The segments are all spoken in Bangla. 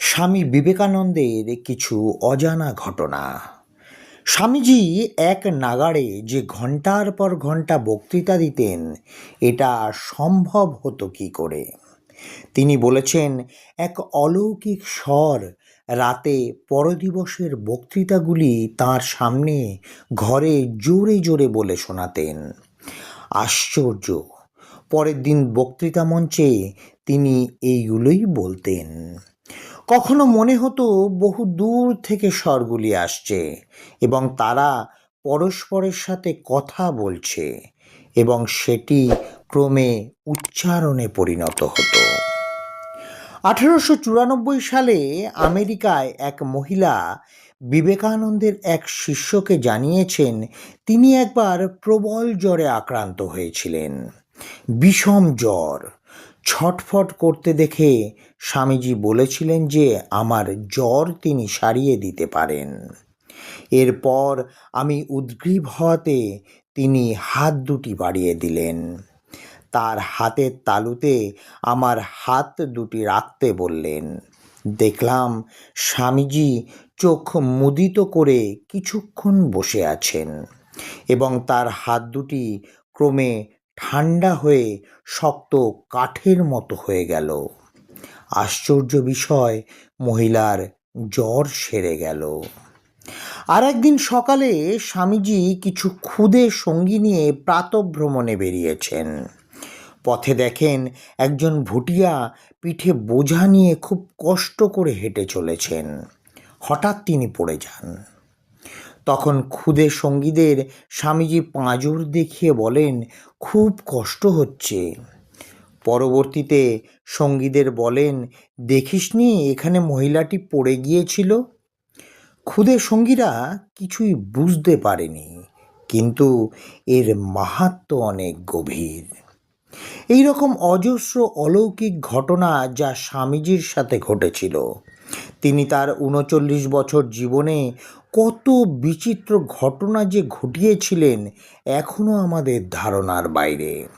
স্বামী বিবেকানন্দের কিছু অজানা ঘটনা। স্বামীজি এক নাগাড়ে যে ঘণ্টার পর ঘণ্টা বক্তৃতা দিতেন, এটা সম্ভব হতো কি করে? তিনি বলেছেন, এক অলৌকিক স্বর রাতে পরদিবসের বক্তৃতাগুলি তার সামনে ঘরে জোরে জোরে বলে শোনাতেন। আশ্চর্য! পরের দিন বক্তৃতা মঞ্চে তিনি এইগুলোই বলতেন। কখনো মনে হতো বহু দূর থেকে স্বরগুলি আসছে এবং তারা পরস্পরের সাথে কথা বলছে এবং সেটি ক্রমে উচ্চারণে পরিণত হতো। আঠেরোশো চুরানব্বই সালে আমেরিকায় এক মহিলা বিবেকানন্দের এক শিষ্যকে জানিয়েছেন, তিনি একবার প্রবল জ্বরে আক্রান্ত হয়েছিলেন। বিষম জ্বর। ছটফট করতে দেখে স্বামীজি বলেছিলেন যে আমার জ্বর তিনি সারিয়ে দিতে পারেন। এরপর আমি উদ্গ্রীব হওয়াতে তিনি হাত দুটি বাড়িয়ে দিলেন। তার হাতের তালুতে আমার হাত দুটি রাখতে বললেন। দেখলাম স্বামীজি চোখ মুদিত করে কিছুক্ষণ বসে আছেন এবং তার হাত দুটি ক্রমে ঠান্ডা হয়ে শক্ত কাঠের মতো হয়ে গেল। আশ্চর্য বিষয়, মহিলার জ্বর সেরে গেল। আর একদিন সকালে স্বামীজি কিছু ক্ষুদে সঙ্গী নিয়ে প্রাতভ্রমণে বেরিয়েছেন। পথে দেখেন একজন ভুটিয়া পিঠে বোঝা নিয়ে খুব কষ্ট করে হেঁটে চলেছেন। হঠাৎ তিনি পড়ে যান। তখন ক্ষুদে সঙ্গীদের স্বামীজি পাঁজর দেখিয়ে বলেন, খুব কষ্ট হচ্ছে। পরবর্তীতে সঙ্গীদের বলেন, দেখিসনি এখানে মহিলাটি পড়ে গিয়েছিল? ক্ষুদে সঙ্গীরা কিছুই বুঝতে পারেনি, কিন্তু এর মাহাত্ম অনেক গভীর। এই রকম অজস্র অলৌকিক ঘটনা যা স্বামীজির সাথে ঘটেছিল, তিনি তার উনচল্লিশ বছর জীবনে কত বিচিত্র ঘটনা যে ঘটিয়েছিলেন এখনও আমাদের ধারণার বাইরে।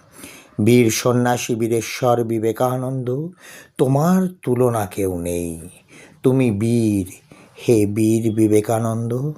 বীর সন্ন্যাসী বীরেশ্বর বিবেকানন্দ, তোমার তুলনা কেউ নেই। তুমি বীর, হে বীর বিবেকানন্দ।